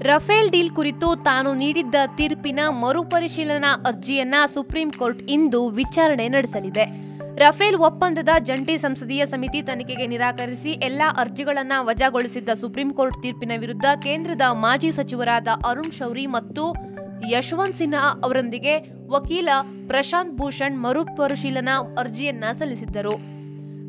Rafale deal ಕುರಿತು ತಾನು ನೀಡಿದ್ದ ತೀರ್ಪಿನ ಮರುಪರಿಶೀಲನಾ ಅರ್ಜಿಯನ್ನ ಸುಪ್ರೀಂ ಕೋರ್ಟ್ ಇಂದು ವಿಚಾರಣೆ ನಡೆಸಲಿದೆ. ರಫೇಲ್ ಒಪ್ಪಂದದ ಜಂಟಿ ಸಂಸದೀಯ ಸಮಿತಿ ತನಿಖೆಗೆ ನಿರಾಕರಿಸಿ ಎಲ್ಲಾ ಅರ್ಜಿಗಳನ್ನ ವಜಾಗೊಳಿಸಿದ್ದ ಸುಪ್ರೀಂ ಕೋರ್ಟ್ ತೀರ್ಪಿನ ವಿರುದ್ಧ ಕೇಂದ್ರದ ಮಾಜಿ ಸಚಿವರಾದ ಅರುಣ್ ಶೌರಿ ಮತ್ತು ಯಶವಂತ್ ಸಿನ್ಹಾ ಅವರೊಂದಿಗೆ ವಕೀಲ ಪ್ರಶಾಂತ್ ಭೂಷಣ್ ಮರುಪರಿಶೀಲನಾ ಅರ್ಜಿಯನ್ನ ಸಲ್ಲಿಸಿದ್ದರು.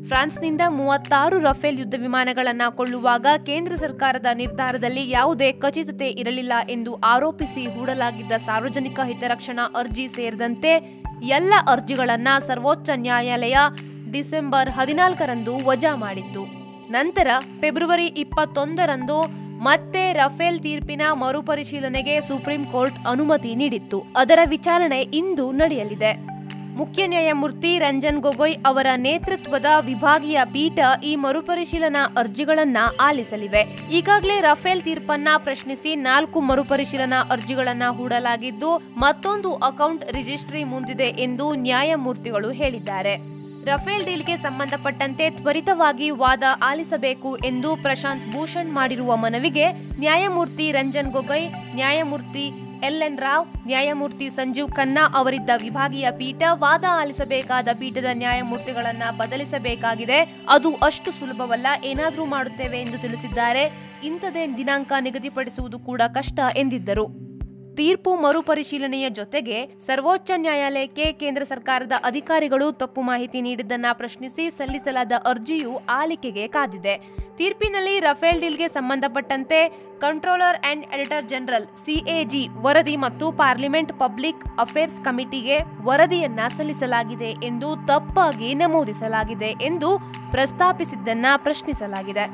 ಫ್ರಾನ್ಸ್ನಿಂದ ಮೂವತ್ತಾರು ರಫೇಲ್ ಯುದ್ಧ ವಿಮಾನಗಳನ್ನು ಕೊಳ್ಳುವಾಗ ಕೇಂದ್ರ ಸರ್ಕಾರದ ನಿರ್ಧಾರದಲ್ಲಿ ಯಾವುದೇ ಖಚಿತತೆ ಇರಲಿಲ್ಲ ಎಂದು ಆರೋಪಿಸಿ ಹೂಡಲಾಗಿದ್ದ ಸಾರ್ವಜನಿಕ ಹಿತರಕ್ಷಣಾ ಅರ್ಜಿ ಸೇರಿದಂತೆ ಎಲ್ಲ ಅರ್ಜಿಗಳನ್ನು ಸರ್ವೋಚ್ಚ ನ್ಯಾಯಾಲಯ ಡಿಸೆಂಬರ್ ಹದಿನಾಲ್ಕರಂದು ವಜಾ ಮಾಡಿತ್ತು. ನಂತರ ಫೆಬ್ರವರಿ ಇಪ್ಪತ್ತೊಂದರಂದು ಮತ್ತೆ ರಫೇಲ್ ತೀರ್ಪಿನ ಮರುಪರಿಶೀಲನೆಗೆ ಸುಪ್ರೀಂ ಕೋರ್ಟ್ ಅನುಮತಿ ನೀಡಿತ್ತು. ಅದರ ವಿಚಾರಣೆ ಇಂದು ನಡೆಯಲಿದೆ. ಮುಖ್ಯ ನ್ಯಾಯಮೂರ್ತಿ ರಂಜನ್ ಗೊಗೊಯ್ ಅವರ ನೇತೃತ್ವದ ವಿಭಾಗೀಯ ಪೀಠ ಈ ಮರುಪರಿಶೀಲನಾ ಅರ್ಜಿಗಳನ್ನ ಆಲಿಸಲಿವೆ. ಈಗಾಗಲೇ ರಫೇಲ್ ತೀರ್ಪನ್ನ ಪ್ರಶ್ನಿಸಿ ನಾಲ್ಕು ಮರುಪರಿಶೀಲನಾ ಅರ್ಜಿಗಳನ್ನ ಹೂಡಲಾಗಿದ್ದು, ಮತ್ತೊಂದು ಅಕೌಂಟ್ ರಿಜಿಸ್ಟ್ರಿ ಮುಂದಿದೆ ಎಂದು ನ್ಯಾಯಮೂರ್ತಿಗಳು ಹೇಳಿದ್ದಾರೆ. ರಫೇಲ್ ಡೀಲ್ಗೆ ಸಂಬಂಧಪಟ್ಟಂತೆ ತ್ವರಿತವಾಗಿ ವಾದ ಆಲಿಸಬೇಕು ಎಂದು ಪ್ರಶಾಂತ್ ಭೂಷಣ್ ಮಾಡಿರುವ ಮನವಿಗೆ ನ್ಯಾಯಮೂರ್ತಿ ರಂಜನ್ ಗೊಗೊಯ್, ನ್ಯಾಯಮೂರ್ತಿ ಎಲ್ ಎನ್ ರಾವ್, ನ್ಯಾಯಮೂರ್ತಿ ಸಂಜೀವ್ ಖನ್ನಾ ಅವರಿದ್ದ ವಿಭಾಗೀಯ ಪೀಠ ವಾದ ಆಲಿಸಬೇಕಾದ ಪೀಠದ ನ್ಯಾಯಮೂರ್ತಿಗಳನ್ನ ಬದಲಿಸಬೇಕಾಗಿದೆ. ಅದು ಅಷ್ಟು ಸುಲಭವಲ್ಲ, ಏನಾದರೂ ಮಾಡುತ್ತೇವೆ ಎಂದು ತಿಳಿಸಿದ್ದಾರೆ. ಇಂಥದೇ ದಿನಾಂಕ ನಿಗದಿಪಡಿಸುವುದು ಕೂಡ ಕಷ್ಟ ಎಂದಿದ್ದರು. ತೀರ್ಪು ಮರುಪರಿಶೀಲನೆಯ ಜೊತೆಗೆ ಸರ್ವೋಚ್ಚ ನ್ಯಾಯಾಲಯಕ್ಕೆ ಕೇಂದ್ರ ಸರ್ಕಾರದ ಅಧಿಕಾರಿಗಳು ತಪ್ಪು ಮಾಹಿತಿ ನೀಡಿದ್ದನ್ನ ಪ್ರಶ್ನಿಸಿ ಸಲ್ಲಿಸಲಾದ ಅರ್ಜಿಯು ಆಲಿಕೆಗೆ ಕಾದಿದೆ. ತೀರ್ಪಿನಲ್ಲಿ ರಫೇಲ್ ಡೀಲ್ಗೆ ಸಂಬಂಧಪಟ್ಟಂತೆ controller and editor general CAG ವರದಿ ಮತ್ತು ಪಾರ್ಲಿಮೆಂಟ್ ಪಬ್ಲಿಕ್ ಅಫೇರ್ಸ್ ಕಮಿಟಿಗೆ ವರದಿಯನ್ನ ಸಲ್ಲಿಸಲಾಗಿದೆ ಎಂದು ತಪ್ಪಾಗಿ ನಮೂದಿಸಲಾಗಿದೆ ಎಂದು ಪ್ರಸ್ತಾಪಿಸಿದ್ದನ್ನ ಪ್ರಶ್ನಿಸಲಾಗಿದೆ.